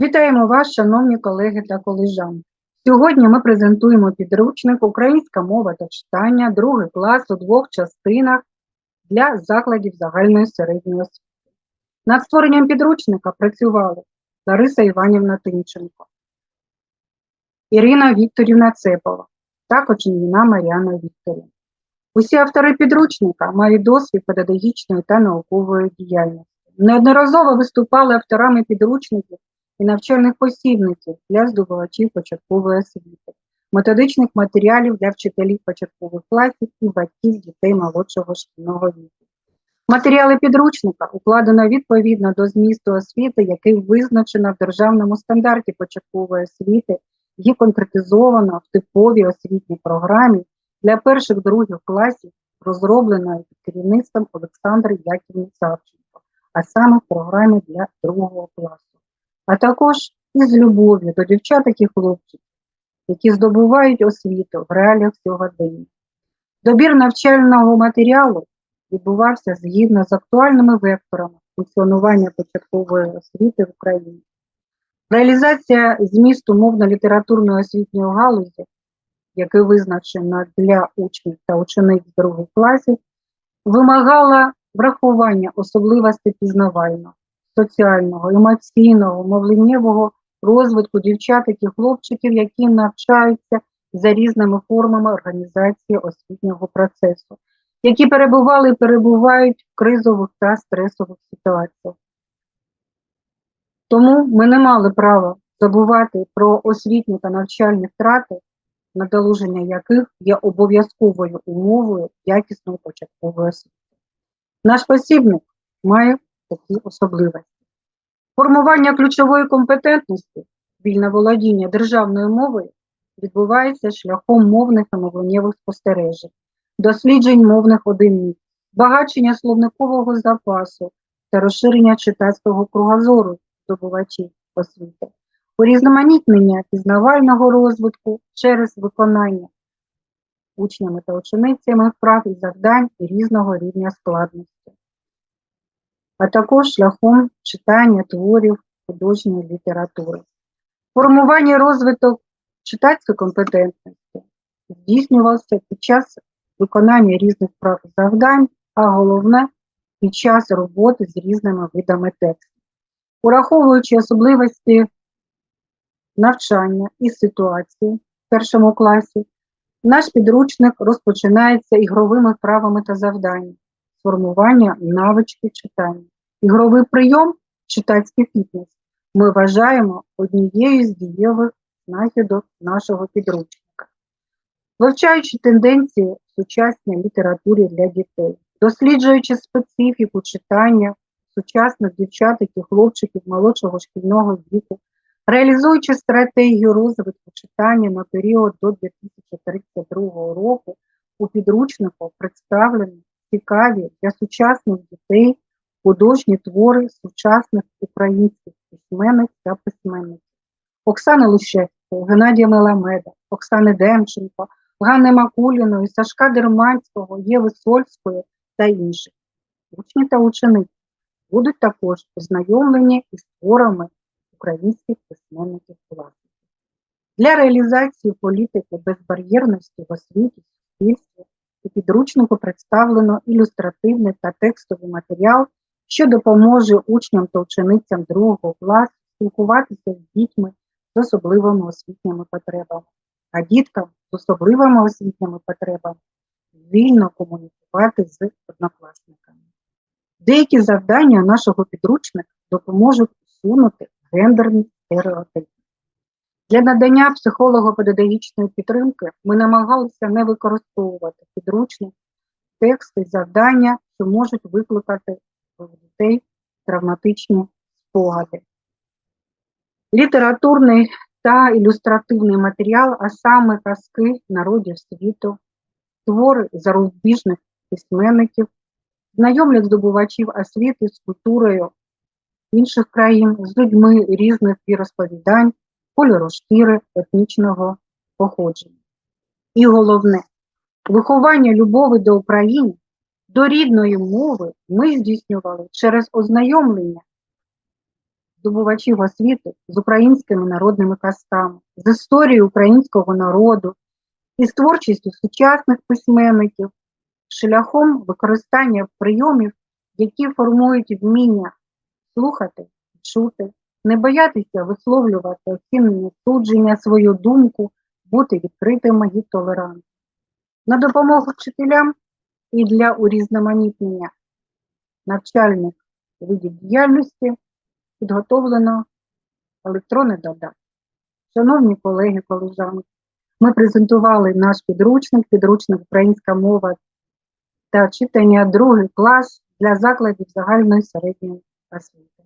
Вітаємо вас, шановні колеги та колежанки. Сьогодні ми презентуємо підручник Українська мова та читання, другий клас у двох частинах для закладів загальної середньої освіти. Над створенням підручника працювали Лариса Іванівна Тимченко, Ірина Вікторівна Цепова та Кочергіна Маріана Вікторівна. Усі автори підручника мають досвід педагогічної та наукової діяльності. Неодноразово виступали авторами підручників і навчальних посібників для здобувачів початкової освіти, методичних матеріалів для вчителів початкових класів і батьків дітей молодшого шкільного віку. Матеріали підручника укладено відповідно до змісту освіти, який визначено в державному стандарті початкової освіти і конкретизовано в типовій освітній програмі для перших других класів, розробленої під керівництвом Олександри Яківни Савченко, а саме в програмі для другого класу а також із любов'ю до дівчаток і хлопців, які здобувають освіту в реаліях сьогодення. Добір навчального матеріалу відбувався згідно з актуальними векторами функціонування початкової освіти в Україні. Реалізація змісту мовно-літературної освітньої галузі, який визначена для учнів та учениць других класів, вимагала врахування особливостей пізнавального соціального, емоційного, мовленнєвого розвитку дівчаток і хлопчиків, які навчаються за різними формами організації освітнього процесу, які перебували і перебувають в кризових та стресових ситуаціях. Тому ми не мали права забувати про освітні та навчальні втрати, надолуження яких є обов'язковою умовою якісної початкової освіти. Наш посібник має такі особливості. Формування ключової компетентності, вільне володіння державною мовою відбувається шляхом мовних та мовленнєвих спостережень, досліджень мовних одиниць, збагачення словникового запасу та розширення читацького кругозору здобувачів освіти, урізноманітнення пізнавального розвитку через виконання учнями та ученицями вправ і завдань різного рівня складності а також шляхом читання творів художньої літератури. Формування розвиток читацької компетентності здійснювався під час виконання різних завдань, а головне під час роботи з різними видами тексту. Ураховуючи особливості навчання і ситуації в першому класі, наш підручник розпочинається ігровими вправами та завданнями, формування навички читання. Ігровий прийом читацький фітнес ми вважаємо однією з дієвих знахідок нашого підручника. Вивчаючи тенденції в сучасній літературі для дітей, досліджуючи специфіку читання сучасних дівчаток і хлопчиків молодшого шкільного віку, реалізуючи стратегію розвитку читання на період до 2032 року, у підручнику представлені цікаві для сучасних дітей художні твори сучасних українських письменниць та письменників Оксани Лущевської, Геннадія Меламеда, Оксани Демченко, Ганни Макуліної, Сашка Дерманського, Єви Сольської та інших. Учні та учениці будуть також ознайомлені із творами українських письменників класиків. Для реалізації політики безбар'єрності в освіті, суспільстві у підручнику представлено ілюстративний та текстовий матеріал що допоможе учням та ученицям другого класу спілкуватися з дітьми з особливими освітніми потребами, а діткам з особливими освітніми потребами вільно комунікувати з однокласниками. Деякі завдання нашого підручника допоможуть усунути гендерні стереотипи. Для надання психолого-педагогічної підтримки ми намагалися не використовувати підручник, тексти, завдання, що можуть викликати у дітей травматичні спогади. Літературний та ілюстративний матеріал, а саме казки народів світу, твори зарубіжних письменників, знайомлять здобувачів освіти з культурою інших країн, з людьми різних віросповідань, кольору шкіри, етнічного походження. І головне, виховання любові до України до рідної мови ми здійснювали через ознайомлення здобувачів освіти з українськими народними казками, з історією українського народу і з творчістю сучасних письменників шляхом використання прийомів, які формують вміння слухати, чути, не боятися висловлювати оцінення судження, свою думку, бути відкритими і толерантними. На допомогу вчителям і для урізноманітнення навчальних видів діяльності підготовлено електронний додаток. Шановні колеги, колежанки, ми презентували наш підручник, підручник Українська мова та читання другий клас для закладів загальної середньої освіти.